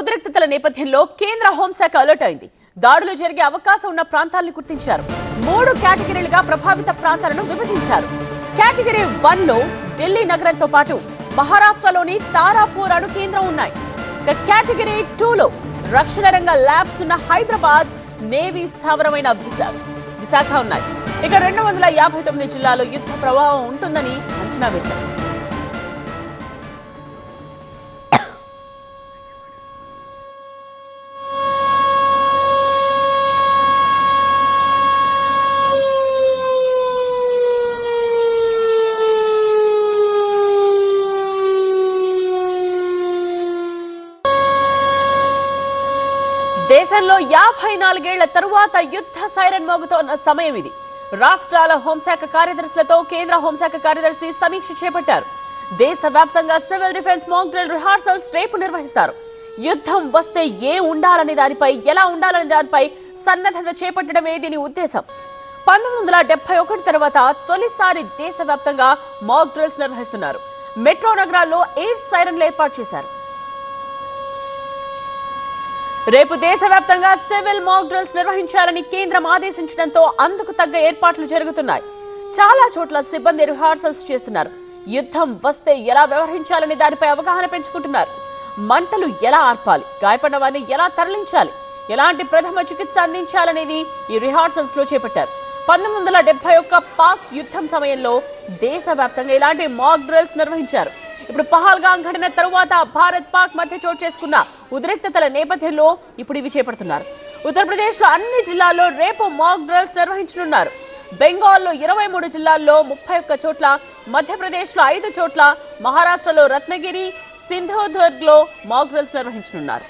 ఉద్రిక్తతల నేపథ్యంలో కేంద్ర హోంశాఖ అలర్ట్ అయింది. దాడులు జరిగే అవకాశం ఉన్న ప్రాంతాలను గుర్తించారు. మూడు కేటగిరీలుగా ప్రభావిత ప్రాంతాలను విభజించారు. కేటగిరీ వన్లో ఢిల్లీ నగరంతో పాటు మహారాష్ట్రలోని తారాపూర్ అణు కేంద్రం ఉన్నాయి. ఇక కేటగిరీ టూలో రక్షణ రంగ ల్యాబ్స్ ఉన్న హైదరాబాద్ నేవీ స్థావరమైన విశాఖ విశాఖ ఉన్నాయి. ఇక రెండు వందల యాభై తొమ్మిది జిల్లాలో యుద్ధ ప్రభావం ఉంటుందని అంచనా వేశారు. దేశంలో యాభై నాలుగేళ్ళ తరువాత యుద్ధ సైరన్ మోగుతోన్న సమయం ఇది. రాష్ట్రాల హోంశాఖ కార్యదర్శులతో కేంద్ర హోంశాఖ కార్యదర్శి సమీక్ష చేపట్టారు. దేశవ్యాప్తంగా civil defence mock drill rehearsals రేపు నిర్వహిస్తారు. యుద్ధం వస్తే ఏ ఉండాలనే దానిపై ఎలా ఉండాలనే దానిపై సన్నద్ధత చేపట్టడమే దీని ఉద్దేశం. పంతొమ్మిది వందల డెబ్బై ఒకటి తర్వాత తొలిసారి దేశవ్యాప్తంగా మాక్ డ్రిల్స్ నిర్వహిస్తున్నారు. మెట్రో నగరాల్లో ఎయిర్ సైరన్లు ఏర్పాటు చేశారు. రేపు దేశవ్యాప్తంగా సివిల్ మాక్ డ్రిల్స్ నిర్వహించాలని కేంద్రం ఆదేశించడంతో అందుకు తగ్గ ఏర్పాట్లు జరుగుతున్నాయి. చాలా చోట్ల సిబ్బంది రిహార్సల్స్ చేస్తున్నారు. యుద్ధం వస్తే ఎలా వ్యవహరించాలని దానిపై అవగాహన పెంచుకుంటున్నారు. మంటలు ఎలా ఆర్పాలి? గాయపడిన వారిని ఎలా తరలించాలి? ఎలాంటి ప్రథమ చికిత్స అందించాలనేది ఈ రిహార్సల్స్లో చేపట్టారు. పంతొమ్మిది వందల డెబ్బై ఒక్క పాక్ యుద్ధం సమయంలో దేశవ్యాప్తంగా ఇలాంటి మాక్ డ్రిల్స్ నిర్వహించారు. ఇప్పుడు పహల్గాం ఘటన తరువాత భారత్ పాక్ మధ్య చోటు చేసుకున్న ఉద్రిక్తతల నేపథ్యంలో ఇప్పుడు ఇవి చేపడుతున్నారు. ఉత్తరప్రదేశ్లో అన్ని జిల్లాల్లో రేపు మాక్ డ్రిల్స్ నిర్వహించనున్నారు. బెంగాల్లో ఇరవై మూడు జిల్లాల్లో ముప్పై ఒక్క చోట్ల మధ్యప్రదేశ్లో ఐదు చోట్ల మహారాష్ట్రలో రత్నగిరి సింధోదుర్గ్లో మాక్ డ్రిల్స్ నిర్వహించనున్నారు.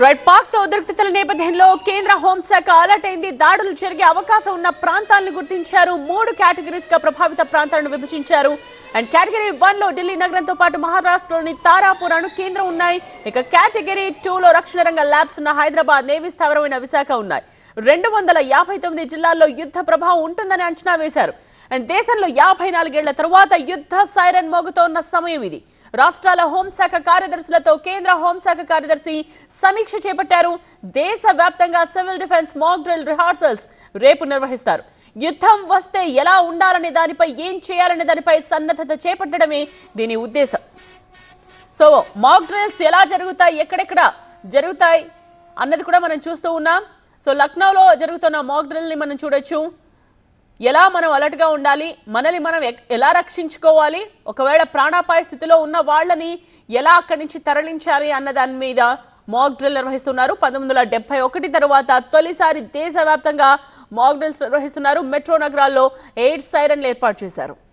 రైట్ పాక్తో ఉద్రిక్తతల నేపథ్యంలో కేంద్ర హోంశాఖ అలర్ట్ అయింది. దాడులు జరిగే అవకాశం ఉన్న ప్రాంతాలను గుర్తించారు. మూడు కేటగిరీస్గా ప్రభావిత ప్రాంతాలను విభజించారు. అండ్ కేటగిరీ వన్లో ఢిల్లీ నగరంతో పాటు మహారాష్ట్రలోని తారాపురాను కేంద్రం ఉన్నాయి. ఇక కేటగిరీ టూ లో రక్షణ రంగ ల్యాబ్స్ ఉన్న హైదరాబాద్ నేవీ స్థావరమైన విశాఖ ఉన్నాయి. రెండు వందల యాభై తొమ్మిది జిల్లాల్లో యుద్ధ ప్రభావం ఉంటుందని అంచనా వేశారు. అండ్ దేశంలో యాభై నాలుగేళ్ళ తరువాత యుద్ధ సైరన్ మోగుతోన్న సమయం ఇది. రాష్ట్రాల హోంశాఖ కార్యదర్శులతో కేంద్ర హోంశాఖ కార్యదర్శి సమీక్ష చేపట్టారు. దేశవ్యాప్తంగా civil defence mock drill rehearsals రేపు నిర్వహిస్తారు. యుద్ధం వస్తే ఎలా ఉండాలనే దానిపై ఏం చేయాలనే దానిపై సన్నద్ధత చేపట్టడమే దీని ఉద్దేశం. సో మాక్ డ్రిల్స్ ఎలా జరుగుతాయి ఎక్కడెక్కడ జరుగుతాయి అన్నది కూడా మనం చూస్తూ ఉన్నాం. సో లక్నోలో జరుగుతున్న మాక్ డ్రిల్ని మనం చూడొచ్చు. ఎలా మనం అలర్ట్గా ఉండాలి? మనల్ని మనం ఎక్- ఎలా రక్షించుకోవాలి? ఒకవేళ ప్రాణాపాయ స్థితిలో ఉన్న వాళ్ళని ఎలా అక్కడి నుంచి తరలించాలి అన్న దాని మీద మాక్ డ్రిల్ నిర్వహిస్తున్నారు. పంతొమ్మిది వందల డెబ్బై ఒకటి తర్వాత తొలిసారి దేశవ్యాప్తంగా మాక్ డ్రిల్స్ నిర్వహిస్తున్నారు. మెట్రో నగరాల్లో ఎయిడ్ సైరన్లు ఏర్పాటు చేశారు.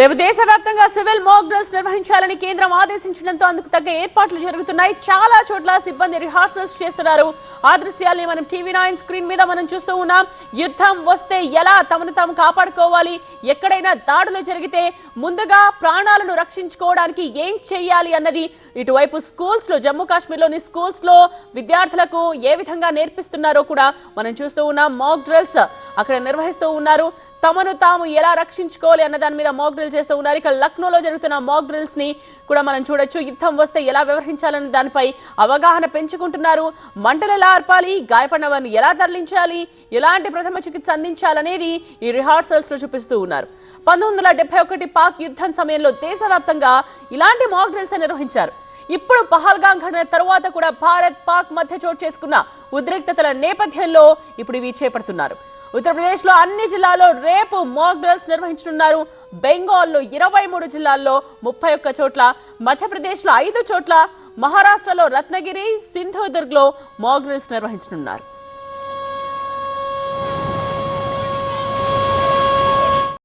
రేపు దేశవ్యాప్తంగా సివిల్ మాక్ డ్రిల్స్ నిర్వహించాలని కేంద్రం ఆదేశించడంతో అందుకు తగ్గ ఏర్పాట్లు జరుగుతున్నాయి. చాలా చోట్ల సిబ్బంది రిహార్సల్స్ చేస్తున్నారు. ఆ దృశ్యాల్ని మనం టీవీ నైన్ స్క్రీన్ మీద మనం చూస్తూ ఉన్నాం. యుద్ధం వస్తే ఎలా తమను తాము కాపాడుకోవాలి? ఎక్కడైనా దాడులు జరిగితే ముందుగా ప్రాణాలను రక్షించుకోవడానికి ఏం చేయాలి అన్నది ఇటువైపు స్కూల్స్లో జమ్మూ కాశ్మీర్లోని స్కూల్స్లో విద్యార్థులకు ఏ విధంగా నేర్పిస్తున్నారో కూడా మనం చూస్తూ ఉన్నాం. మాక్ డ్రిల్స్ అక్కడ నిర్వహిస్తూ ఉన్నారు. తమను తాము ఎలా రక్షించుకోవాలి అన్న దాని మీద మాక్ డ్రిల్ చేస్తూ ఉన్నారు. ఇక లక్నోలో జరుగుతున్న మాక్ డ్రిల్స్ని కూడా మనం చూడొచ్చు. యుద్ధం వస్తే ఎలా వ్యవహరించాలన్న దానిపై అవగాహన పెంచుకుంటున్నారు. మంటలు ఎలా ఆర్పాలి గాయపడిన వారిని ఎలా తరలించాలి ఎలాంటి ప్రథమ చికిత్స అందించాలనేది ఈ రిహార్సల్స్లో చూపిస్తూ ఉన్నారు. పంతొమ్మిది వందల ఒకటి పాక్ యుద్ధం సమయంలో దేశవ్యాప్తంగా ఇలాంటి మాక్ డ్రిల్స్ నిర్వహించారు. ఇప్పుడు పహల్గాం ఘటన తరువాత కూడా భారత్ పాక్ మధ్య చోటు చేసుకున్న ఉద్రిక్తతల నేపథ్యంలో ఇప్పుడు ఇవి చేపడుతున్నారు. ఉత్తరప్రదేశ్లో అన్ని జిల్లాల్లో రేపు మాక్ డ్రిల్స్ నిర్వహించనున్నారు. బెంగాల్లో ఇరవై మూడు జిల్లాల్లో ముప్పై ఒక్క చోట్ల మధ్యప్రదేశ్లో ఐదు చోట్ల మహారాష్ట్రలో రత్నగిరి సింధుదుర్గ్లో మాక్ డ్రిల్స్ నిర్వహించనున్నారు.